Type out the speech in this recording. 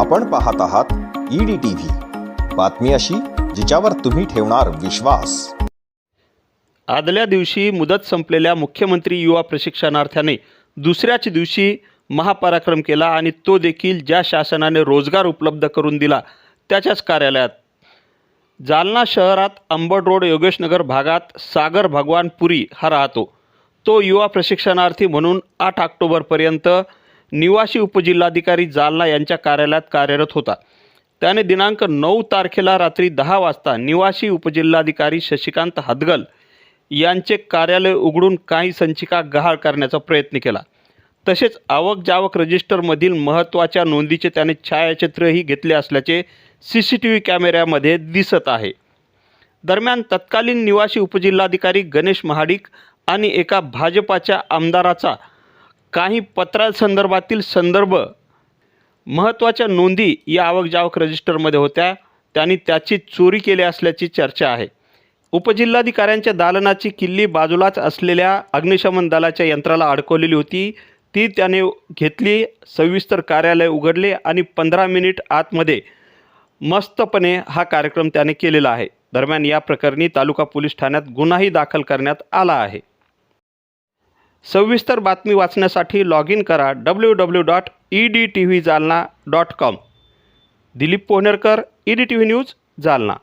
आपण पाहत आहात ईडी टीव्ही बातमी अशी जिच्यावर तुम्ही ठेवणार विश्वास. आदल्या दिवशी मुदत संपलेल्या मुख्यमंत्री युवा प्रशिक्षणार्थ्याने दुसऱ्याच दिवशी महापराक्रम केला आणि तो देखील ज्या शासनाने रोजगार उपलब्ध करून दिला त्याच्याच कार्यालयात. जालना शहरात अंबड रोड योगेशनगर भागात सागर भगवान पुरी हा राहतो. तो युवा प्रशिक्षणार्थी म्हणून आठ ऑक्टोबरपर्यंत निवासी उपजिल्हाधिकारी जालना यांच्या कार्यालयात कार्यरत होता. त्याने दिनांक नऊ तारखेला रात्री दहा वाजता निवासी उपजिल्हाधिकारी शशिकांत हदगल यांचे कार्यालय उघडून काही संचिका गहाळ करण्याचा प्रयत्न केला. तसेच आवक जावक रजिस्टरमधील महत्त्वाच्या नोंदीचे त्याने छायाचित्रही घेतले असल्याचे सी सी टी व्ही कॅमेऱ्यामध्ये दिसत आहे. दरम्यान तत्कालीन निवासी उपजिल्हाधिकारी गणेश महाडिक आणि एका भाजपाच्या आमदाराचा काही पत्रासंदर्भातील संदर्भ महत्त्वाच्या नोंदी या आवक जावक रजिस्टरमध्ये होत्या. त्यांनी त्याची चोरी केली असल्याची चर्चा आहे. उपजिल्हाधिकाऱ्यांच्या दालनाची किल्ली बाजूलाच असलेल्या अग्निशमन दलाच्या यंत्राला अडकवलेली होती. ती त्याने घेतली सविस्तर कार्यालय उघडले आणि पंधरा मिनिट आतमध्ये मस्तपणे हा कार्यक्रम त्याने केलेला आहे. दरम्यान या प्रकरणी तालुका पोलीस ठाण्यात गुन्हाही दाखल करण्यात आला आहे. सविस्तर बातमी वाचण्यासाठी लॉग इन करा W W dot E D T V Jalna dot com Dilip Pohnerkar E D T V news Jalna.